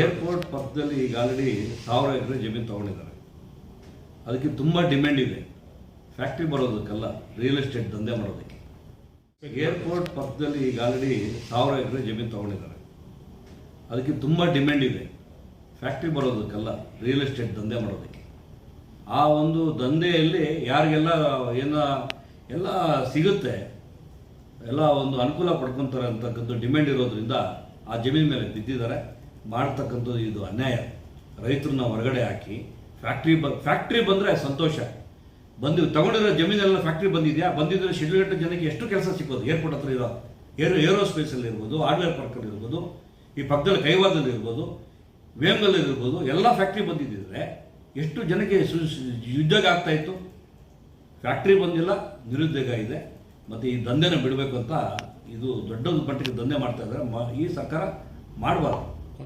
Airport ಪಕ್ಕದಲ್ಲಿ ಈಗ already ಸಾವಿರ ಎಕರೆ ಜಮೀನು ತೊಗೊಂಡಿದ್ದಾರೆ. ಅದಕ್ಕೆ ತುಂಬ ಡಿಮ್ಯಾಂಡ್ ಇದೆ. ಫ್ಯಾಕ್ಟ್ರಿ ಬರೋದಕ್ಕಲ್ಲ ರಿಯಲ್ ಎಸ್ಟೇಟ್ ದಂಧೆ ಮಾಡೋದಕ್ಕೆ. ಏರ್ಪೋರ್ಟ್ ಪಕ್ಕದಲ್ಲಿ ಈಗ ಆಲ್ರೆಡಿ ಸಾವಿರ ಎಕರೆ ಜಮೀನು ತಗೊಂಡಿದ್ದಾರೆ. ಅದಕ್ಕೆ ತುಂಬ ಡಿಮ್ಯಾಂಡ್ ಇದೆ. ಫ್ಯಾಕ್ಟ್ರಿ ಬರೋದಕ್ಕಲ್ಲ ರಿಯಲ್ ಎಸ್ಟೇಟ್ ದಂಧೆ ಮಾಡೋದಕ್ಕೆ. ಆ ಒಂದು ದಂಧೆಯಲ್ಲಿ ಯಾರಿಗೆಲ್ಲ ಏನ, ಎಲ್ಲ ಸಿಗುತ್ತೆ, ಎಲ್ಲ ಒಂದು ಅನುಕೂಲ ಪಡ್ಕೊತಾರೆ ಅಂತಕ್ಕಂಥ ಡಿಮ್ಯಾಂಡ್ ಇರೋದ್ರಿಂದ ಆ ಜಮೀನ್ ಮೇಲೆ ಬಿದ್ದಿದ್ದಾರೆ. ಮಾಡ್ತಕ್ಕಂಥದ್ದು ಇದು ಅನ್ಯಾಯ. ರೈತರನ್ನ ಹೊರಗಡೆ ಹಾಕಿ ಫ್ಯಾಕ್ಟ್ರಿ ಬ ಫ್ಯಾಕ್ಟ್ರಿ ಬಂದರೆ ಸಂತೋಷ. ಬಂದು ತಗೊಂಡಿರೋ ಜಮೀನೆಲ್ಲ ಫ್ಯಾಕ್ಟ್ರಿ ಬಂದಿದೆಯಾ? ಬಂದಿದ್ದರೆ ಶಿಡ್ಲಘಟ್ಟ ಜನಕ್ಕೆ ಎಷ್ಟು ಕೆಲಸ ಸಿಕ್ಕೋದು ಏರ್ಪೋರ್ಟ್ ಹತ್ರ ಇರೋ, ಏರೋ ಏರೋಸ್ಪೇಸಲ್ಲಿ ಇರ್ಬೋದು ಹಾರ್ಡ್ವೇರ್ ಪಾರ್ಕಲ್ಲಿ ಇರ್ಬೋದು, ಈ ಪಕ್ಕದಲ್ಲಿ ಕೈವಾದಲ್ಲಿ ಇರ್ಬೋದು ವೇಮ್ನಲ್ಲಿ ಇರ್ಬೋದು, ಎಲ್ಲ ಫ್ಯಾಕ್ಟ್ರಿ ಬಂದಿದ್ದಿದ್ರೆ ಎಷ್ಟು ಜನಕ್ಕೆ ಸು- ಉದ್ಯೋಗ ಆಗ್ತಾಯಿತ್ತು ಫ್ಯಾಕ್ಟ್ರಿ ಬಂದಿಲ್ಲ, ನಿರುದ್ಯೋಗ ಇದೆ. ಮತ್ತು ಈ ದಂಧೆನ ಬಿಡಬೇಕು ಅಂತ ಇದು ದೊಡ್ಡ ಮಟ್ಟಿಗೆ ದಂಧೆ ಮಾಡ್ತಾ ಇದ್ದಾರೆ. ಮ- ಈ ಸರ್ಕಾರ ಮಾಡಬಾರ್ದು.